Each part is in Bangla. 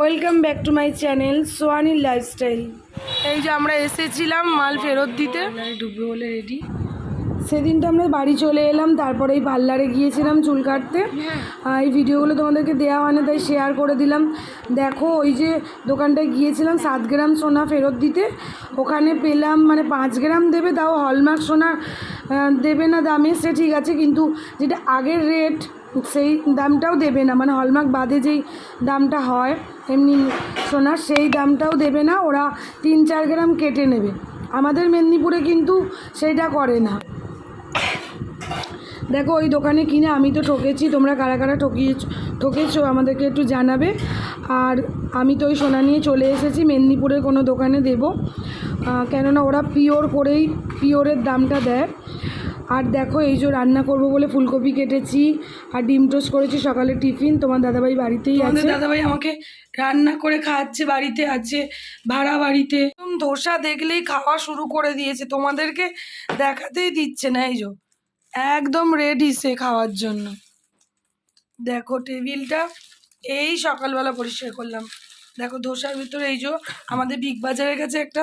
Welcome back to my channel সোয়ানির lifestyle. এই যে আমরা এসেছিলাম মাল ফেরত দিতে। ডুববে বলে রেডি সেদিনটা আমরা বাড়ি চলে এলাম তারপরে এই পার্লারে গিয়েছিলাম চুল কাটতে। এই ভিডিওগুলো তোমাদেরকে দেওয়া হয় না তাই শেয়ার করে দিলাম। দেখো ওই যে দোকানটায় গিয়েছিলাম সাত গ্রাম সোনা ফেরত দিতে। ওখানে পেলাম মানে পাঁচ গ্রাম দেবে তাও হলমার্ক সোনা দেবে না দামে সে ঠিক আছে কিন্তু যেটা আগের রেট সেই দামটাও দেবে না। মানে হলমার্ক বাদে যেই দামটা হয় এমনি সোনার সেই দামটাও দেবে না। ওরা তিন চার গ্রাম কেটে নেবে। আমাদের মেদিনীপুরে কিন্তু সেইটা করে না। দেখো ওই দোকানে কিনে আমি তো ঠকেছি তোমরা কারা কারা ঠকিয়েছ ঠকেছো আমাদেরকে একটু জানাবে। আর আমি তো ওই সোনা নিয়ে চলে এসেছি মেদিনীপুরের কোনো দোকানে দেবো। কেননা ওরা পিওর করেই পিওরের দামটা দেয়। আর দেখো এই যে রান্না করব বলে ফুলকপি কেটেছি আর ডিম টোস্ট করেছি সকালে টিফিন তোমার দাদাভাই বাড়িতেই আছে। দাদাভাই আমাকে রান্না করে খাওয়াচ্ছে বাড়িতে আছে ভাড়া বাড়িতে। ধোসা দেখলেই খাওয়া শুরু করে দিয়েছে তোমাদেরকে দেখাতেই দিচ্ছে না এই যে। একদম রেডি সে খাওয়ার জন্য। দেখো টেবিলটা এই সকালবেলা পরিষ্কার করলাম। দেখো ধোসার ভিতরে এই যে আমাদের বিগ বাজারের কাছে একটা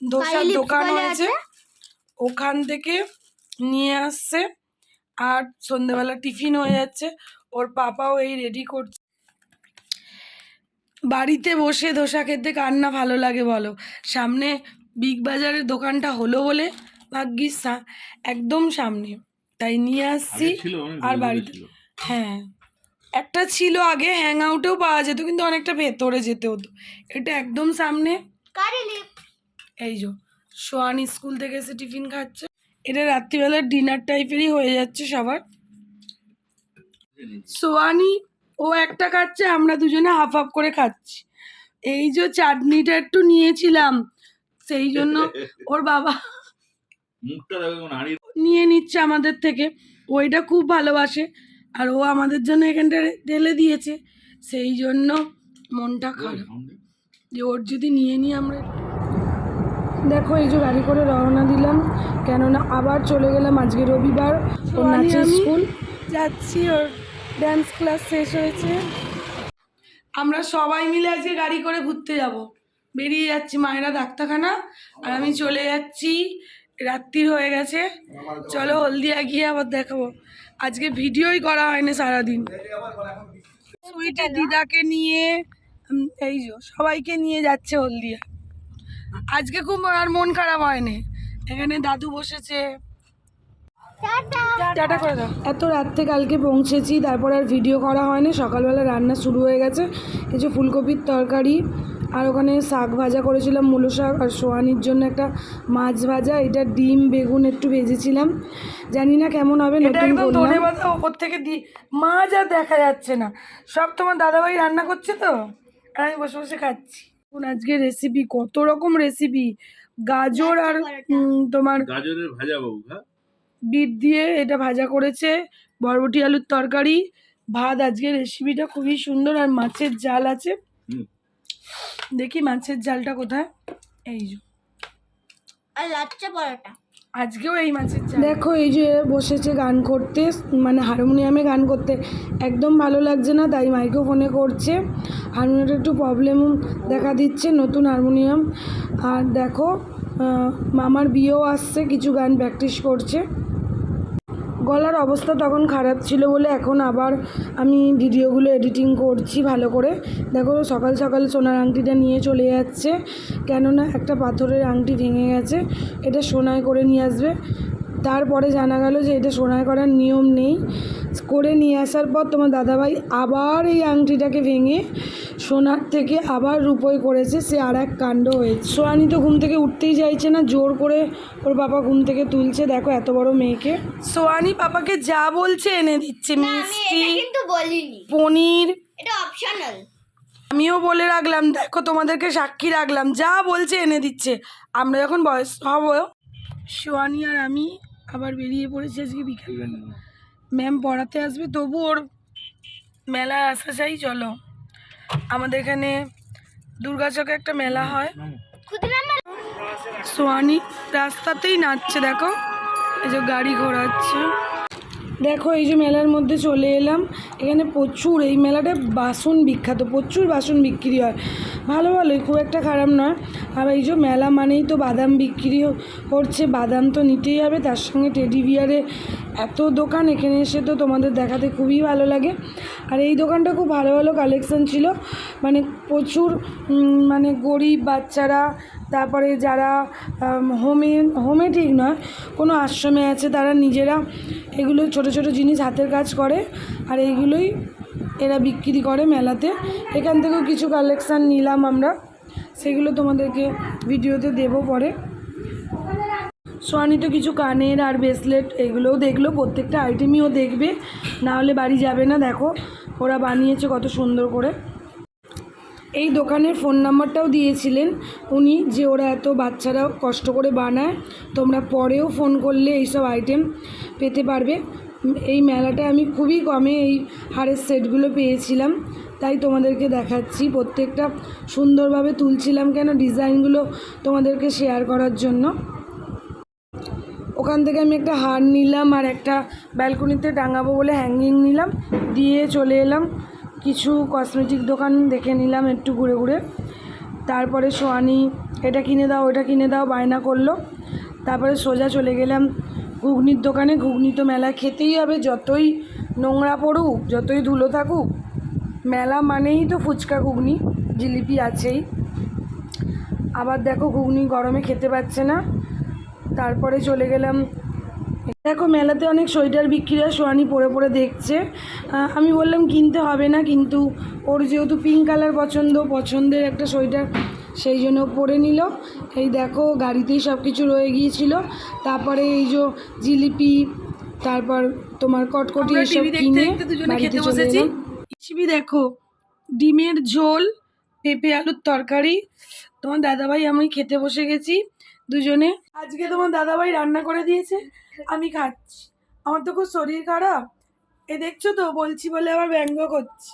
ধোসার দোকান হয়েছে ওখান থেকে নিয়ে আসছে। আর সন্ধ্যেবেলা টিফিন হয়ে যাচ্ছে। ওর পাপাও এই রেডি করছে। বাড়িতে বসে ধোসা খেতে কার না ভালো লাগে বলো? সামনে বিগ বাজারের দোকানটা হলো বলে ভাগ্যিস একদম সামনে। তাই নিয়ে আসছি। আর বাড়িতে হ্যাঁ। একটা ছিল আগে হ্যাং আউটেও পাওয়া যেত কিন্তু অনেকটা ভেতরে যেতে হতো। এটা একদম সামনে। এই যে সোয়ান স্কুল থেকে এসে টিফিন খাচ্ছে। এটা রাত্রিবেলার ডিনার টাইপেরই হয়ে যাচ্ছে সবার। সোয়ানি ও একটা খাচ্ছে আমরা দুজনে হাফ হাফ করে খাচ্ছি। এই যে চাটনিটা একটু নিয়েছিলাম সেই জন্য ওর বাবা মুখটা দেখো নিয়ে নিচ্ছে আমাদের থেকে। ওইটা খুব ভালোবাসে আর ও আমাদের জন্য এখানটা ঢেলে দিয়েছে। সেই জন্য মনটা খারাপ। যে ওর যদি নিয়ে নিই আমরা দেখো এই যে গাড়ি করে রওনা দিলাম। কেননা আবার চলে গেলাম আজকে রবিবার। ওর নাচের স্কুল। যাচ্ছি ওর ড্যান্স ক্লাস শেষ হয়েছে। আমরা সবাই মিলে আজকে গাড়ি করে ঘুরতে যাব। বেরিয়ে যাচ্ছি মায়েরা ডাক্তারখানা। আর আমি চলে যাচ্ছি রাত্রির হয়ে গেছে। চলো হলদিয়া গিয়ে আবার দেখাবো। আজকে ভিডিওই করা হয়নি সারাদিন। সুইটের দিদাকে নিয়ে এই যে সবাইকে নিয়ে যাচ্ছে হলদিয়া। আজকে খুব আর মন খারাপ হয়নি। এখানে দাদু বসেছে। এত রাত্রে কালকে পৌঁছেছি, তারপর আর ভিডিও করা হয়নি। সকালবেলা রান্না শুরু হয়ে গেছে। কিছু ফুলকপির তরকারি। আর ওখানে শাক ভাজা করেছিলাম মূলো শাক আর সোয়ানির জন্য একটা মাছ ভাজা। এটা ডিম বেগুন একটু ভেজেছিলাম। জানি না কেমন হবে নতুন ধনে পাতা ওপর থেকে দি মাছ আর দেখা যাচ্ছে না। সব তোমার দাদাভাই রান্না করছে তো? আর আমি বসে বসে খাচ্ছি। এখন আজকে রেসিপি কত রকম রেসিপি গাজর আর তোমার গাজরের ভাজা বাবু হ্যাঁ? বিট দিয়ে এটা ভাজা করেছে বরবটি আলুর তরকারি। ভাত আজকে রেসিপিটা খুবই সুন্দর আর মাছের জাল আছে। হুম। দেখি মাছের জালটা কোথায়? এই যে। আর লাচ্চা পরোটা। আজকেও এই মাছের জাল। দেখো এই যে বসেছে গান করতে মানে হারমোনিয়ামে গান করতে। একদম ভালো লাগছে না তাই মাইক্রোফোনে করছে। হারমোনিয়ামটা একটু প্রবলেম দেখা দিচ্ছে নতুন হারমোনিয়াম। আর দেখো মামার বিয়েও আসছে কিছু গান প্র্যাকটিস করছে। গলার অবস্থা তখন খারাপ ছিল বলে এখন আবার আমি ভিডিওগুলো এডিটিং করছি ভালো করে। দেখো সকাল সকাল সোনার আংটিটা নিয়ে চলে যাচ্ছে। কেননা একটা পাথরের আংটি ভেঙে গেছে, এটা সোনায় করে নিয়ে আসবে। তারপরে জানা গেল যে এটা সোনায় করার নিয়ম নেই। করে নিয়ে আসার পর তোমার দাদাভাই আবার এই আংটিটাকে ভেঙে সোনার থেকে আবার রূপোয় করেছে সে আর এক কাণ্ড হয়েছে। সোয়ানি তো ঘুম থেকে উঠতেই চাইছে না জোর করে ওর বাবা ঘুম থেকে তুলছে। দেখো এত বড় মেয়েকে। সোয়ানি পাপাকে যা বলছে এনে দিচ্ছে। মিষ্টি এটা পনির। এটা অপশনাল আমিও বলে রাখলাম দেখো তোমাদেরকে সাক্ষী রাখলাম। যা বলছে এনে দিচ্ছে। আমরা যখন বয়স হব সোয়ানি আর আমি আবার বেরিয়ে পড়েছি আজকে বিকেলবেলা। ম্যাম পড়াতে আসবে তবু ওর মেলায় আসা চাই চলো। আমাদের এখানে দুর্গাচকে একটা মেলা হয়। সোয়ানি রাস্তাতেই নাচছে দেখো। এই যে গাড়ি ঘোরাচ্ছে। দেখো এই যে মেলার মধ্যে চলে এলাম। এখানে প্রচুর এই মেলাটা বাসন বিখ্যাত প্রচুর বাসন বিক্রি হয়। ভালো ভালোই খুব একটা খারাপ নয়। আর এই যে মেলা মানেই তো বাদাম বিক্রি করছে, বাদাম তো নিতেই হবে। তার সঙ্গে টেডি বিয়ারে এত দোকান, এখানে এসে তো তোমাদের দেখাতে খুবই ভালো লাগে। আর এই দোকানটা খুব ভালো ভালো কালেকশন ছিল। মানে প্রচুর মানে গরিব বাচ্চারা, তারপরে যারা হোমে হোমে ঠিক নয়, কোনো আশ্রমে আছে, তারা নিজেরা এগুলো ছোট ছোট জিনিস হাতের কাজ করে, আর এইগুলোই এরা বিক্রি করে মেলাতে। এখান থেকেও কিছু কালেকশান নিলাম আমরা। সেগুলো তোমাদেরকে ভিডিওতে দেবো পরে। সোয়ানি তো কিছু কানের আর ব্রেসলেট এগুলোও দেখল, প্রত্যেকটা আইটেমই ও দেখবে, না হলে বাড়ি যাবে না, দেখো। ওরা বানিয়েছে কত সুন্দর করে। এই দোকানের ফোন নাম্বারটাও দিয়েছিলেন উনি, যে ওরা এত বাচ্চারা কষ্ট করে বানায়, তোমরা পরেও ফোন করলে এইসব আইটেম পেতে পারবে। এই মেলাটা আমি খুবই কমে এই হারের সেটগুলো পেয়েছিলাম। তাই তোমাদেরকে দেখাচ্ছি প্রত্যেকটা সুন্দরভাবে তুলছিলাম কেন ডিজাইনগুলো তোমাদেরকে শেয়ার করার জন্য। ওখান থেকে আমি একটা হার নিলাম আর একটা ব্যালকনিতে টাঙাবো বলে হ্যাঙ্গিং নিলাম। দিয়ে চলে এলাম। কিছু কসমেটিক দোকান দেখে নিলাম একটু ঘুরে ঘুরে। তারপরে সোয়ানি, এটা কিনে দাও, ওটা কিনে দাও, বায়না করল। তারপরে সোজা চলে গেলাম ঘুগনির দোকানে ঘুগনি তো মেলা খেতেই হবে, যতই নোংরা পড়ুক, যতই ধুলো থাকুক, মেলা মানেই তো ফুচকা ঘুগনি, জিলিপি আছেই। আবার দেখো ঘুগনি গরমে খেতে পাচ্ছে না, তারপরে চলে গেলাম। দেখো মেলাতে অনেক সোয়েটার বিক্রি হয় সোয়ানি পরে পরে দেখছে। আমি বললাম কিনতে হবে না, কিন্তু ওর যেহেতু পিঙ্ক কালার পছন্দ, পছন্দের একটা সোয়েটার সেই জন্য পরে নিল। এই দেখো গাড়িতেই সব কিছু রয়ে গিয়েছিল। তারপরে এই যে জিলিপি তারপর তোমার কটকটি এসব কিনে বাড়িতে চলে। এলাম। রেসিপি দেখো ডিমের ঝোল পেঁপে আলুর তরকারি। তোমার দাদাভাই আমি খেতে বসে গেছি দুজনে। আজকে তোমার দাদাভাই রান্না করে দিয়েছে আমি খাচ্ছি। আমার তো খুব শরীর খারাপ। এ দেখছ তো বলছি বলে আবার ব্যঙ্গ করছি।